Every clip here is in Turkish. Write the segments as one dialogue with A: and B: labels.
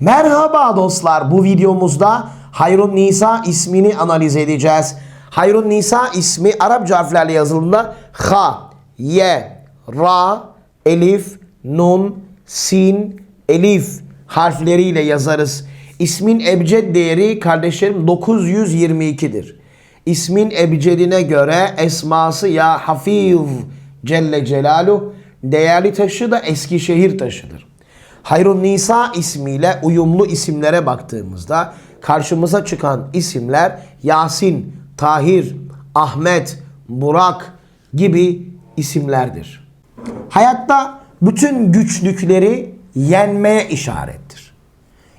A: Merhaba dostlar. Bu videomuzda Hayrun Nisa ismini analiz edeceğiz. Hayrun Nisa ismi Arapça harflerle yazıldığında Ha, Ye, Ra, Elif, Nun, Sin, Elif harfleriyle yazarız. İsmin ebced değeri kardeşlerim 922'dir. İsmin ebcedine göre esması ya Hafiz Celle Celaluhu değerli taşı da Eskişehir taşıdır. Hayrun Nisa ismiyle uyumlu isimlere baktığımızda karşımıza çıkan isimler Yasin, Tahir, Ahmet, Burak gibi isimlerdir. Hayatta bütün güçlükleri yenmeye işarettir.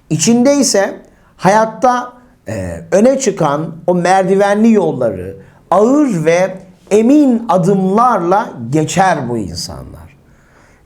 A: İçinde ise hayatta e, öne çıkan o merdivenli yolları ağır ve emin adımlarla geçer bu insanlar.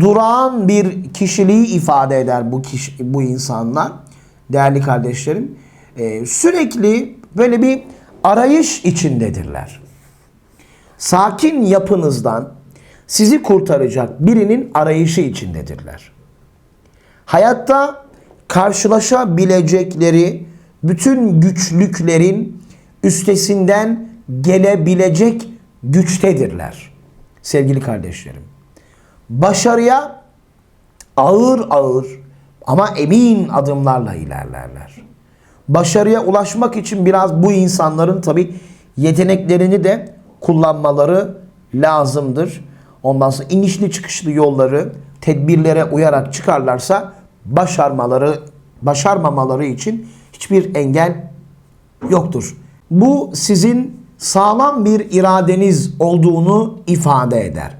A: durağan bir kişiliği ifade eder bu kişi, bu insanlar değerli kardeşlerim. Ee, sürekli böyle bir arayış içindedirler. Sakin yapınızdan sizi kurtaracak birinin arayışı içindedirler. Hayatta karşılaşabilecekleri bütün güçlüklerin üstesinden gelebilecek güçtedirler. Sevgili kardeşlerim. Başarıya ağır ağır ama emin adımlarla ilerlerler. Başarıya ulaşmak için biraz bu insanların tabi yeteneklerini de kullanmaları lazımdır. Ondan sonra inişli çıkışlı yolları tedbirlere uyarak çıkarlarsa başarmaları başarmamaları için hiçbir engel yoktur. Bu sizin sağlam bir iradeniz olduğunu ifade eder.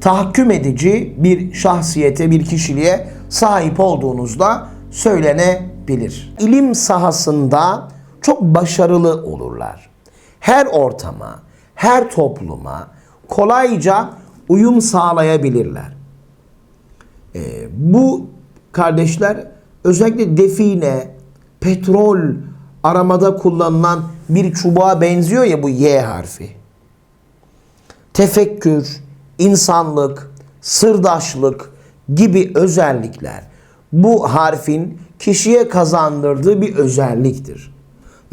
A: Tahakküm edici bir şahsiyete, bir kişiliğe sahip olduğunuzda söylenebilir. İlim sahasında çok başarılı olurlar. Her ortama, her topluma kolayca uyum sağlayabilirler. Ee, bu kardeşler özellikle define, petrol aramada kullanılan bir çubuğa benziyor ya bu Y harfi. Tefekkür, insanlık, sırdaşlık gibi özellikler bu harfin kişiye kazandırdığı bir özelliktir.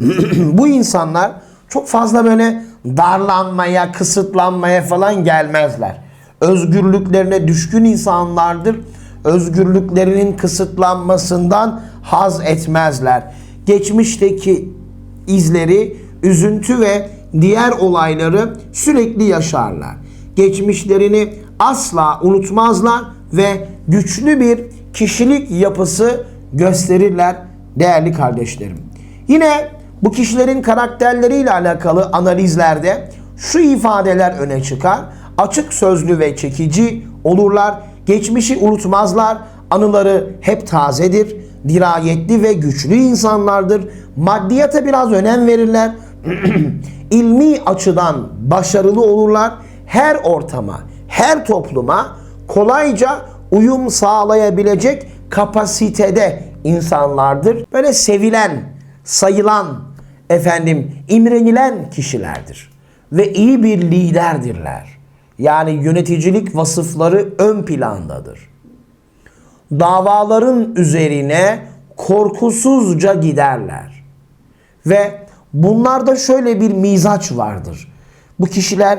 A: bu insanlar çok fazla böyle darlanmaya, kısıtlanmaya falan gelmezler. Özgürlüklerine düşkün insanlardır. Özgürlüklerinin kısıtlanmasından haz etmezler. Geçmişteki izleri, üzüntü ve diğer olayları sürekli yaşarlar. Geçmişlerini asla unutmazlar ve güçlü bir kişilik yapısı gösterirler değerli kardeşlerim. Yine bu kişilerin karakterleriyle alakalı analizlerde şu ifadeler öne çıkar. Açık sözlü ve çekici olurlar. Geçmişi unutmazlar. Anıları hep tazedir. Dirayetli ve güçlü insanlardır. Maddiyata biraz önem verirler. İlmi açıdan başarılı olurlar. Her ortama, her topluma kolayca uyum sağlayabilecek kapasitede insanlardır. Böyle sevilen, sayılan, efendim imrenilen kişilerdir ve iyi bir liderdirler. Yani yöneticilik vasıfları ön plandadır. Davaların üzerine korkusuzca giderler. Ve bunlarda şöyle bir mizaç vardır. Bu kişiler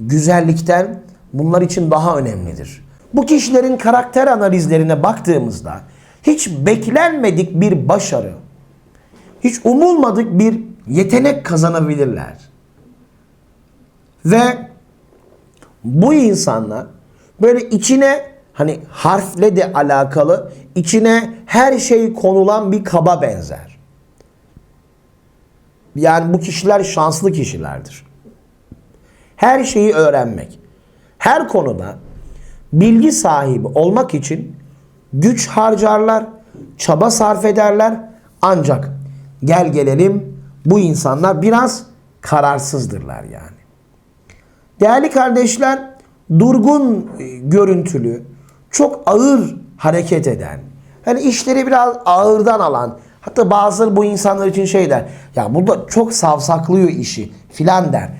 A: güzellikten bunlar için daha önemlidir. Bu kişilerin karakter analizlerine baktığımızda hiç beklenmedik bir başarı, hiç umulmadık bir yetenek kazanabilirler. Ve bu insanlar böyle içine hani harfle de alakalı içine her şey konulan bir kaba benzer. Yani bu kişiler şanslı kişilerdir. Her şeyi öğrenmek. Her konuda bilgi sahibi olmak için güç harcarlar, çaba sarf ederler. Ancak gel gelelim bu insanlar biraz kararsızdırlar yani. Değerli kardeşler, durgun e, görüntülü, çok ağır hareket eden, hani işleri biraz ağırdan alan, hatta bazıları bu insanlar için şey der, ya burada çok savsaklıyor işi filan der.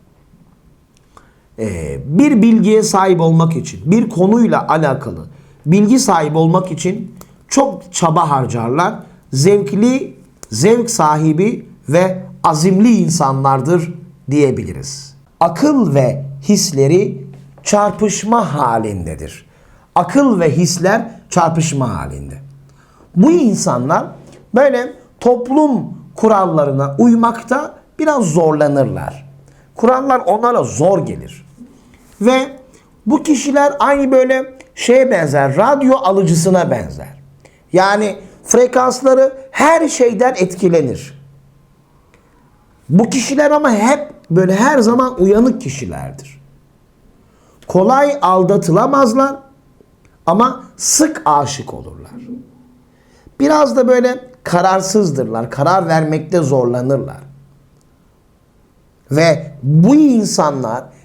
A: bir bilgiye sahip olmak için, bir konuyla alakalı bilgi sahibi olmak için çok çaba harcarlar. Zevkli, zevk sahibi ve azimli insanlardır diyebiliriz. Akıl ve hisleri çarpışma halindedir. Akıl ve hisler çarpışma halinde. Bu insanlar böyle toplum kurallarına uymakta biraz zorlanırlar. Kurallar onlara zor gelir. Ve bu kişiler aynı böyle şeye benzer, radyo alıcısına benzer. Yani frekansları her şeyden etkilenir. Bu kişiler ama hep böyle her zaman uyanık kişilerdir. Kolay aldatılamazlar ama sık aşık olurlar. Biraz da böyle kararsızdırlar, karar vermekte zorlanırlar. Ve bu insanlar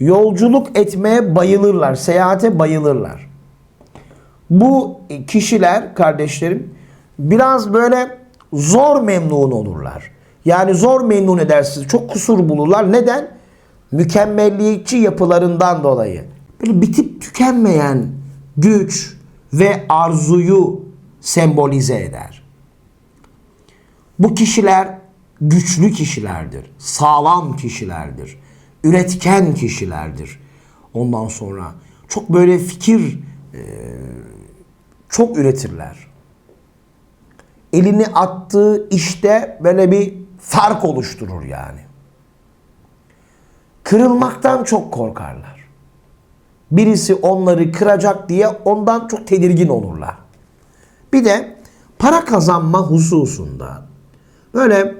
A: Yolculuk etmeye bayılırlar. Seyahate bayılırlar. Bu kişiler kardeşlerim biraz böyle zor memnun olurlar. Yani zor memnun edersiniz. Çok kusur bulurlar. Neden? Mükemmelliyetçi yapılarından dolayı. Böyle bitip tükenmeyen güç ve arzuyu sembolize eder. Bu kişiler güçlü kişilerdir. Sağlam kişilerdir. Üretken kişilerdir. Ondan sonra çok böyle fikir e, çok üretirler. Elini attığı işte böyle bir fark oluşturur yani. Kırılmaktan çok korkarlar. Birisi onları kıracak diye ondan çok tedirgin olurlar. Bir de para kazanma hususunda böyle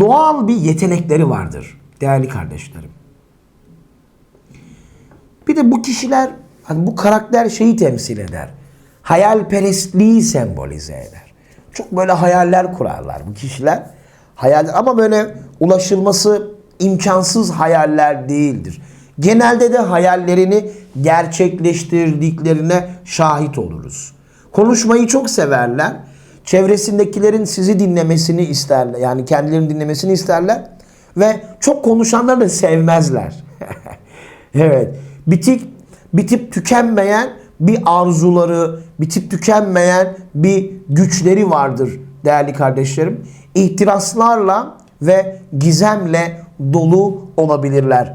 A: doğal bir yetenekleri vardır değerli kardeşlerim. Bir de bu kişiler hani bu karakter şeyi temsil eder. Hayalperestliği sembolize eder. Çok böyle hayaller kurarlar bu kişiler. Hayal ama böyle ulaşılması imkansız hayaller değildir. Genelde de hayallerini gerçekleştirdiklerine şahit oluruz. Konuşmayı çok severler. Çevresindekilerin sizi dinlemesini isterler. Yani kendilerini dinlemesini isterler. Ve çok konuşanları da sevmezler. evet. Bitik, bitip tükenmeyen bir arzuları, bitip tükenmeyen bir güçleri vardır değerli kardeşlerim. İhtiraslarla ve gizemle dolu olabilirler.